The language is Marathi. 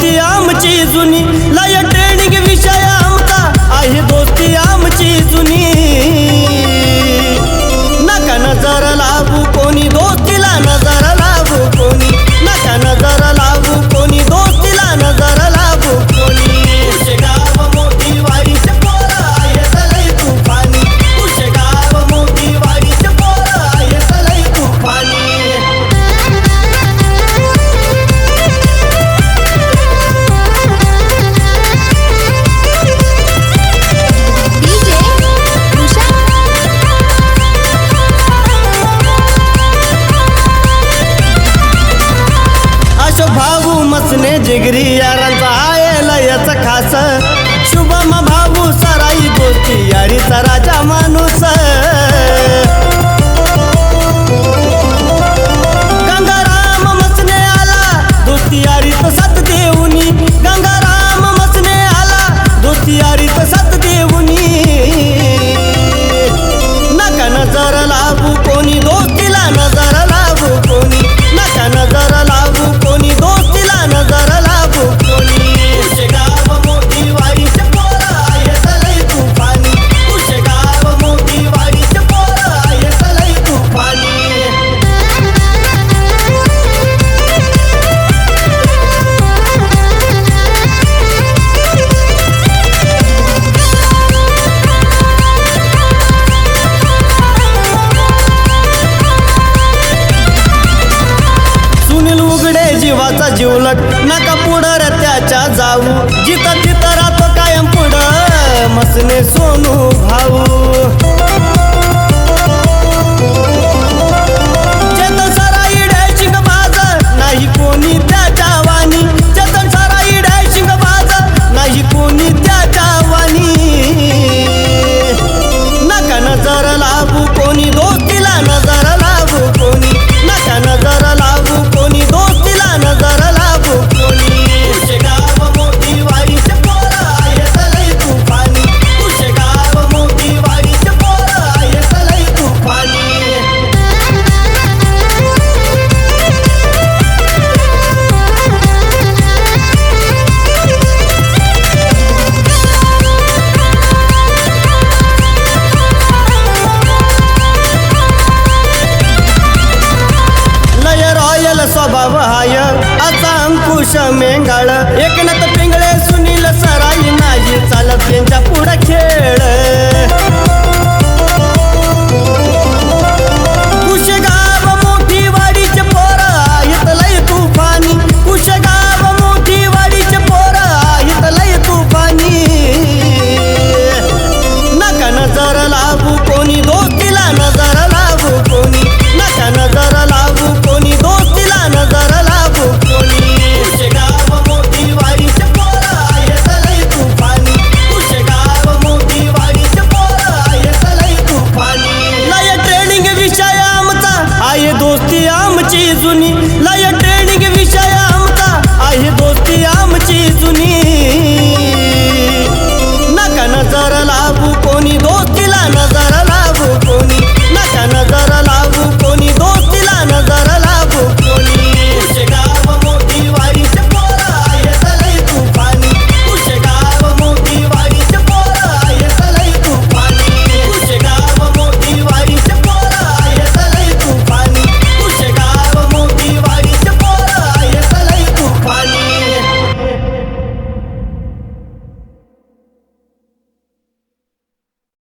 কি शुभम भाऊ सराई गोष्टी आणि सराजा माणूस. नका पुढं त्याच्या जाऊ. जिथं तिथं राहतो कायम पुढं. मसने सोनू भाऊ. वावहाय. आता अंकुश मेंगाळ एकनाथ पिंगळे सुनील सराई नाही चालत त्यांच्या पुढं खेळ. आहे दोस्ती आमची जुनी. लयट